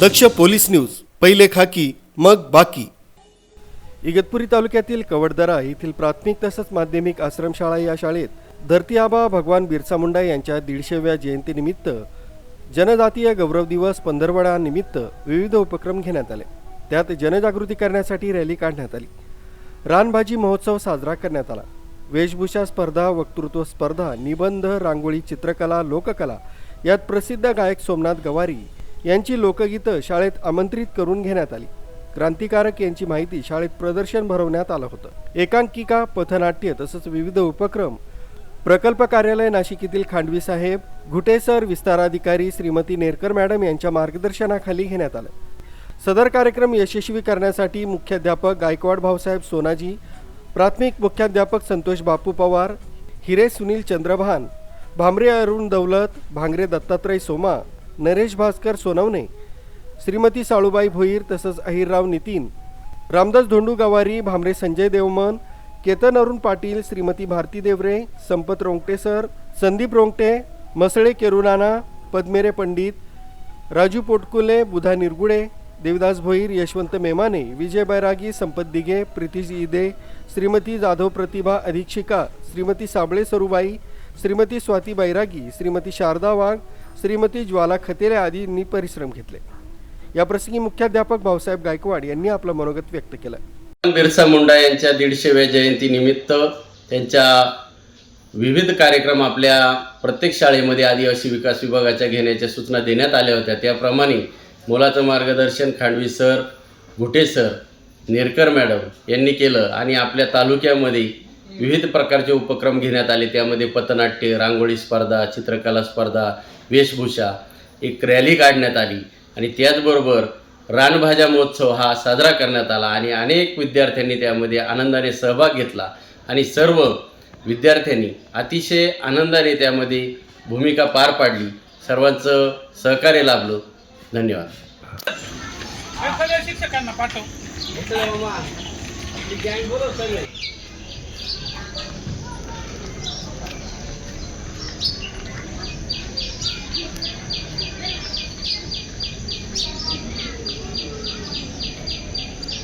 दक्ष police news पहिले खाकी मग बाकी. इगतपुरी तालुक्यातील कवडदरा येथील प्राथमिक तसंच माध्यमिक आश्रमशाळा या शाळेत धरती आबा भगवान बिरसा मुंडा यांच्या दीडशेव्या जयंतीनिमित्त जनजातीय गौरव दिवस पंधरवडानिमित्त विविध उपक्रम घेण्यात आले. त्यात जनजागृती करण्यासाठी रॅली काढण्यात आली. रानभाजी महोत्सव साजरा करण्यात आला. वेशभूषा स्पर्धा वक्तृत्व स्पर्धा निबंध रांगोळी चित्रकला लोककला यात प्रसिद्ध गायक सोमनाथ गवारी यांची लोकगीतं शाळेत आमंत्रित करून घेण्यात आली. क्रांतिकारक यांची माहिती शाळेत प्रदर्शन भरवण्यात आलं होतं. एकांकिका पथनाट्य तसंच विविध उपक्रम प्रकल्प कार्यालय नाशिक येथील खांडवी साहेब घुटेसर विस्ताराधिकारी श्रीमती नेरकर मॅडम यांच्या मार्गदर्शनाखाली घेण्यात आलं. सदर कार्यक्रम यशस्वी करण्यासाठी मुख्याध्यापक गायकवाड भाऊसाहेब सोनाजी प्राथमिक मुख्याध्यापक संतोष बापू पवार हिरे सुनील चंद्रभान भांबरे अरुण दौलत भांगरे दत्तात्रय सोमा नरेश भास्कर सोनवणे श्रीमती साळूबाई भोईर तसंच अहिरराव नितीन रामदास धोंडू गवारी भामरे संजय देवमन केतन अरुण पाटील श्रीमती भारती देवरे संपत रोंगटे सर संदीप रोंगटे मसळे केरुनाना पद्मेरे पंडित राजू पोटकुले बुधा निरगुडे देवदास भोईर यशवंत मेमाने विजय बैरागी संपत दिघे प्रितीश इदे श्रीमती जाधव प्रतिभा अधीक्षिका श्रीमती साबळे सरुबाई श्रीमती स्वाती बैरागी श्रीमती शारदा वाघ श्रीमती ज्वाला खतेरे आदींनी परिश्रम घेतले. याप्रसंगी मुख्याध्यापक भाऊसाहेब गायकवाड यांनी आपलं मनोगत व्यक्त केलं. बिरसा मुंडा यांच्या दीडशेव्या जयंतीनिमित्त त्यांच्या विविध कार्यक्रम आपल्या प्रत्येक शाळेमध्ये आदिवासी विकास विभागाच्या घेण्याच्या सूचना देण्यात आल्या होत्या. त्याप्रमाणे मुलाचं मार्गदर्शन Khandvi sir Ghute sir Nerkar madam यांनी केलं आणि आपल्या तालुक्यामध्ये विविध प्रकारचे उपक्रम घेण्यात आले. त्यामध्ये पथनाट्य रांगोळी स्पर्धा चित्रकला स्पर्धा वेशभूषा एक रॅली काढण्यात आली आणि त्याचबरोबर रानभाज्या महोत्सव हा साजरा करण्यात आला आणि अनेक विद्यार्थ्यांनी त्यामध्ये आनंदाने सहभाग घेतला आणि सर्व विद्यार्थ्यांनी अतिशय आनंदाने त्यामध्ये भूमिका पार पाडली. सर्वांचं सहकार्य लाभलं. धन्यवाद. शिक्षकांना पाठव. गँग बोलो सगळे